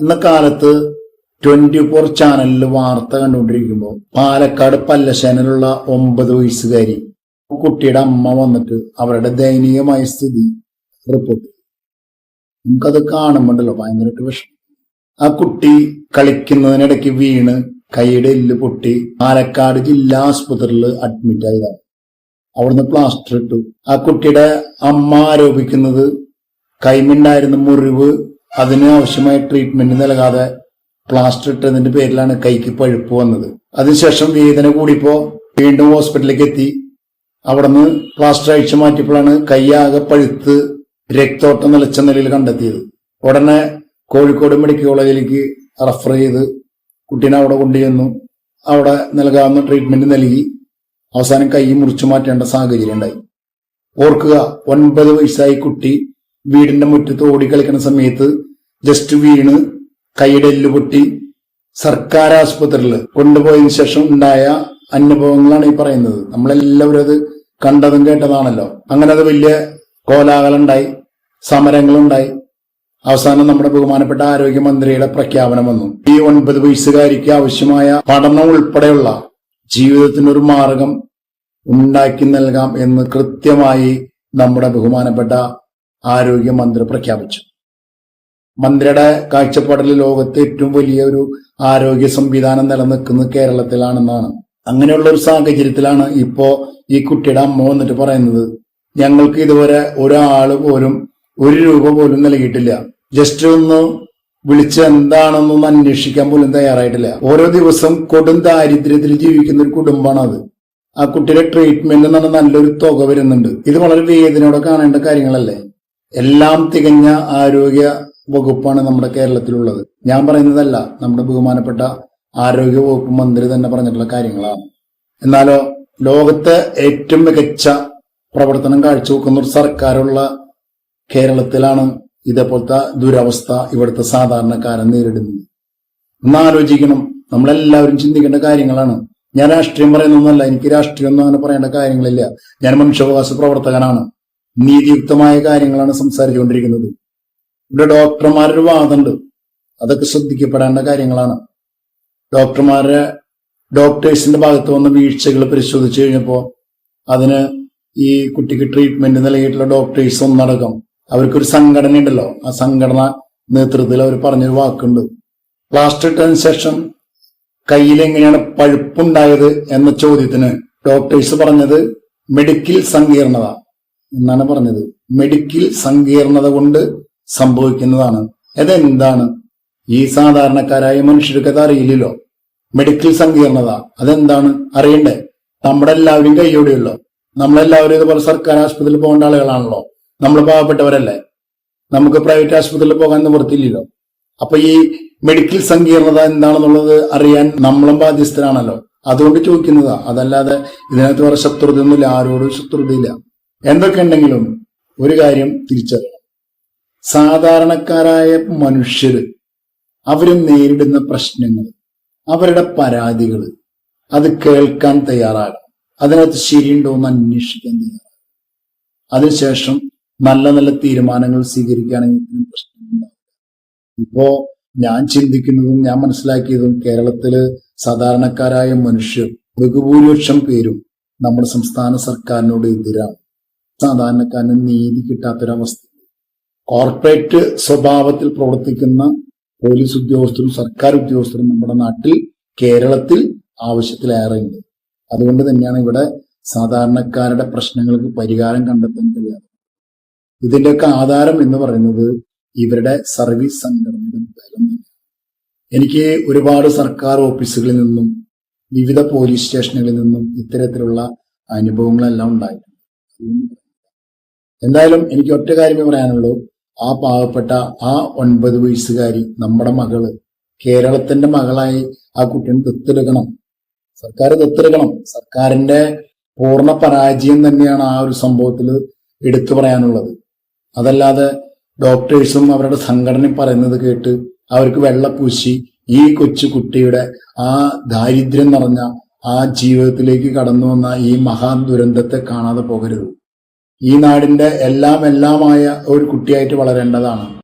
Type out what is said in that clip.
ഇന്ന കാലത്ത് twenty four ചാനലിൽ വാർത്ത കണ്ടുകൊണ്ടിരിക്കുമ്പോൾ പാലക്കാട് പല്ലശേനിലുള്ള ഒമ്പത് വയസ്സുകാരി കുട്ടിയുടെ അമ്മ വന്നിട്ട് അവരുടെ ദയനീയമായ സ്ഥിതി റിപ്പോർട്ട്. നമുക്കത് കാണുമ്പോണ്ടല്ലോ ഭയങ്കരമായിട്ട് വിഷമം. ആ കുട്ടി കളിക്കുന്നതിനിടയ്ക്ക് വീണ് കൈയുടെ എല്ല് പൊട്ടി പാലക്കാട് ജില്ലാ ആസ്പത്രിയിൽ അഡ്മിറ്റ് ആയതാണ്. അവിടുന്ന് പ്ലാസ്റ്റർ ഇട്ടു. ആ കുട്ടിയുടെ അമ്മ ആരോപിക്കുന്നത് കൈമിണ്ടായിരുന്ന മുറിവ് അതിന് ആവശ്യമായ ട്രീറ്റ്മെന്റ് നൽകാതെ പ്ലാസ്റ്റർ ഇട്ടതിന്റെ പേരിലാണ് കൈക്ക് പഴുപ്പ് വന്നത്. അതിനുശേഷം വേദന കൂടിപ്പോ വീണ്ടും ഹോസ്പിറ്റലിലേക്ക് എത്തി. അവിടുന്ന് പ്ലാസ്റ്റർ അഴിച്ചു മാറ്റിയപ്പോഴാണ് കൈ ആകെ പഴുത്ത് രക്തോട്ടം നിലച്ച നിലയിൽ കണ്ടെത്തിയത്. ഉടനെ കോഴിക്കോട് മെഡിക്കൽ കോളേജിലേക്ക് റഫർ ചെയ്ത് കുട്ടീനെ അവിടെ കൊണ്ടുചെന്നു. അവിടെ നൽകാവുന്ന ട്രീറ്റ്മെന്റ് നൽകി. അവസാനം കൈ മുറിച്ചു മാറ്റേണ്ട സാഹചര്യം ഉണ്ടായി. ഓർക്കുക ഒൻപത് വയസ്സായി കുട്ടി വീടിന്റെ മുറ്റത്ത് ഓടിക്കളിക്കുന്ന സമയത്ത് ജസ്റ്റ് വീണ് കൈയുടെ പൊട്ടി സർക്കാർ ആശുപത്രിയിൽ കൊണ്ടുപോയതിന് ശേഷം ഉണ്ടായ അനുഭവങ്ങളാണ് ഈ പറയുന്നത്. നമ്മളെല്ലാവരും അത് കണ്ടതും കേട്ടതാണല്ലോ. അങ്ങനെ അത് വലിയ കോലാഹലുണ്ടായി സമരങ്ങളുണ്ടായി. അവസാനം നമ്മുടെ ബഹുമാനപ്പെട്ട ആരോഗ്യമന്ത്രിയുടെ പ്രഖ്യാപനം വന്നു. ഈ ഒൻപത് വയസ്സുകാരിക്ക് ആവശ്യമായ പഠനം ഉൾപ്പെടെയുള്ള ജീവിതത്തിനൊരു മാർഗം ഉണ്ടാക്കി നൽകാം എന്ന് കൃത്യമായി നമ്മുടെ ബഹുമാനപ്പെട്ട ആരോഗ്യമന്ത്രി പ്രഖ്യാപിച്ചു. മന്ത്രിയുടെ കാഴ്ചപ്പാടിൽ ലോകത്തെ ഏറ്റവും വലിയ ഒരു ആരോഗ്യ സംവിധാനം നിലനിൽക്കുന്നത് കേരളത്തിലാണെന്നാണ്. അങ്ങനെയുള്ള ഒരു സാഹചര്യത്തിലാണ് ഇപ്പോ ഈ കുട്ടിയുടെ അമ്മ വന്നിട്ട് പറയുന്നത്. ഞങ്ങൾക്ക് ഇതുവരെ ഒരാൾ പോലും ഒരു രൂപ പോലും നൽകിയിട്ടില്ല. ജസ്റ്റ് ഒന്ന് വിളിച്ച് എന്താണെന്നൊന്ന് അന്വേഷിക്കാൻ പോലും തയ്യാറായിട്ടില്ല. ഓരോ ദിവസം കൊടും ദാരിദ്ര്യത്തിൽ ജീവിക്കുന്ന ഒരു കുടുംബമാണ് അത്. ആ കുട്ടിയുടെ ട്രീറ്റ്മെന്റ് നല്ലൊരു തുക വരുന്നുണ്ട്. ഇത് വളരെ വേദനയോടെ കാണേണ്ട കാര്യങ്ങളല്ലേ? എല്ലാം തികഞ്ഞ ആരോഗ്യ വകുപ്പാണ് നമ്മുടെ കേരളത്തിലുള്ളത്. ഞാൻ പറയുന്നതല്ല നമ്മുടെ ബഹുമാനപ്പെട്ട ആരോഗ്യ വകുപ്പ് മന്ത്രി തന്നെ പറഞ്ഞിട്ടുള്ള കാര്യങ്ങളാണ്. എന്നാലോ ലോകത്തെ ഏറ്റവും മികച്ച പ്രവർത്തനം കാഴ്ചവെക്കുന്ന ഒരു സർക്കാരുള്ള കേരളത്തിലാണ് ഇതേപോലത്തെ ദുരവസ്ഥ ഇവിടുത്തെ സാധാരണക്കാരൻ നേരിടുന്നത്. ഒന്ന് ആലോചിക്കണം. നമ്മളെല്ലാവരും ചിന്തിക്കേണ്ട കാര്യങ്ങളാണ്. ഞാൻ രാഷ്ട്രീയം പറയുന്നൊന്നുമല്ല എനിക്ക് രാഷ്ട്രീയം ഒന്നും അങ്ങനെ പറയേണ്ട കാര്യങ്ങളില്ല. ഞാൻ മനുഷ്യാവകാശ പ്രവർത്തകനാണ്. നീതിയുക്തമായ കാര്യങ്ങളാണ് സംസാരിച്ചുകൊണ്ടിരിക്കുന്നത്. ഇവിടെ ഡോക്ടർമാരുടെ വാദമുണ്ട്. അതൊക്കെ ശ്രദ്ധിക്കപ്പെടേണ്ട കാര്യങ്ങളാണ്. ഡോക്ടർമാരെ ഡോക്ടേഴ്സിന്റെ ഭാഗത്ത് വന്ന വീഴ്ചകൾ പരിശോധിച്ചു കഴിഞ്ഞപ്പോൾ അതിന് ഈ കുട്ടിക്ക് ട്രീറ്റ്മെന്റ് നൽകിയിട്ടുള്ള ഡോക്ടേഴ്സ് ഒന്നടക്കം. അവർക്കൊരു സംഘടന ഉണ്ടല്ലോ ആ സംഘടന നേതൃത്വത്തിൽ അവർ പറഞ്ഞൊരു വാക്കുണ്ട്. പ്ലാസ്റ്റർ ഇട്ടതിന് ശേഷം കയ്യിൽ എങ്ങനെയാണ് പഴുപ്പുണ്ടായത് എന്ന ചോദ്യത്തിന് ഡോക്ടേഴ്സ് പറഞ്ഞത് മെഡിക്കൽ സങ്കീർണത. എന്നാണ് പറഞ്ഞത്. മെഡിക്കൽ സങ്കീർണത കൊണ്ട് സംഭവിക്കുന്നതാണ്. അതെന്താണ്? ഈ സാധാരണക്കാരായ മനുഷ്യർക്ക് അത് അറിയില്ലല്ലോ. മെഡിക്കൽ സങ്കീർണത അതെന്താണ്? അറിയണ്ടേ? നമ്മുടെ എല്ലാവരും കൈയോടെയുള്ളോ നമ്മളെല്ലാവരും ഇതുപോലെ സർക്കാർ ആശുപത്രിയിൽ പോകേണ്ട ആളുകളാണല്ലോ. നമ്മൾ പാവപ്പെട്ടവരല്ലേ? നമുക്ക് പ്രൈവറ്റ് ആശുപത്രിയിൽ പോകാൻ നിവൃത്തിയില്ലല്ലോ. അപ്പൊ ഈ മെഡിക്കൽ സങ്കീർണത എന്താണെന്നുള്ളത് അറിയാൻ നമ്മളും ബാധ്യസ്ഥരാണല്ലോ. അതുകൊണ്ട് ചോദിക്കുന്നതാ. അതല്ലാതെ ഇതിനകത്ത് വേറെ ശത്രുതയൊന്നുമില്ല. ആരോടും ശത്രുതയില്ല. എന്തൊക്കെ ഉണ്ടെങ്കിലും ഒരു കാര്യം തിരിച്ചറിയണം. സാധാരണക്കാരായ മനുഷ്യര് അവർ നേരിടുന്ന പ്രശ്നങ്ങൾ അവരുടെ പരാതികൾ അത് കേൾക്കാൻ തയ്യാറാകണം. അതിനകത്ത് ശരിയുണ്ടോ എന്ന് അന്വേഷിക്കാൻ തയ്യാറാകണം. അതിനുശേഷം നല്ല നല്ല തീരുമാനങ്ങൾ സ്വീകരിക്കുകയാണെങ്കിൽ ഇത്രയും ഇപ്പോ ഞാൻ ചിന്തിക്കുന്നതും ഞാൻ മനസ്സിലാക്കിയതും കേരളത്തിൽ സാധാരണക്കാരായ മനുഷ്യർ ബഹുഭൂരിപക്ഷം പേരും നമ്മുടെ സംസ്ഥാന സർക്കാരിനോട് എതിരാണ്. സാധാരണക്കാരന് നീതി കിട്ടാത്തൊരവസ്ഥ. കോർപ്പറേറ്റ് സ്വഭാവത്തിൽ പ്രവർത്തിക്കുന്ന പോലീസ് ഉദ്യോഗസ്ഥരും സർക്കാർ ഉദ്യോഗസ്ഥരും നമ്മുടെ നാട്ടിൽ കേരളത്തിൽ ആവശ്യത്തിലേറെയുണ്ട്. അതുകൊണ്ട് തന്നെയാണ് ഇവിടെ സാധാരണക്കാരുടെ പ്രശ്നങ്ങൾക്ക് പരിഹാരം കണ്ടെത്താൻ കഴിയാതെ ഇതിന്റെയൊക്കെ ആധാരം എന്ന് പറയുന്നത് ഇവരുടെ സർവീസ് സംഘടനയുടെ ബലം തന്നെയാണ്. എനിക്ക് ഒരുപാട് സർക്കാർ ഓഫീസുകളിൽ നിന്നും വിവിധ പോലീസ് സ്റ്റേഷനുകളിൽ നിന്നും ഇത്തരത്തിലുള്ള അനുഭവങ്ങളെല്ലാം ഉണ്ടായിട്ടുണ്ട്. എന്തായാലും എനിക്ക് ഒറ്റ കാര്യമേ പറയാനുള്ളൂ. ആ പാവപ്പെട്ട ആ ഒൻപത് വയസ്സുകാരി നമ്മുടെ മകൾ കേരളത്തിന്റെ മകളായി ആ കുട്ടീനെ ദത്തെടുക്കണം. സർക്കാർ ദത്തെടുക്കണം. സർക്കാരിന്റെ പൂർണ പരാജയം തന്നെയാണ് ആ ഒരു സംഭവത്തിൽ എടുത്തു പറയാനുള്ളത്. അതല്ലാതെ ഡോക്ടേഴ്സും അവരുടെ സംഘടനയും പറയുന്നത് കേട്ട് അവർക്ക് വെള്ളപ്പൂശി ഈ കൊച്ചു കുട്ടിയുടെ ആ ദാരിദ്ര്യം നിറഞ്ഞ ആ ജീവിതത്തിലേക്ക് കടന്നു വന്ന ഈ മഹാ ദുരന്തത്തെ കാണാതെ പോകരുത്. ഈ നാടിന്റെ എല്ലാം എല്ലാമായ ഒരു കുട്ടിയായിട്ട് വളരേണ്ടതാണ്.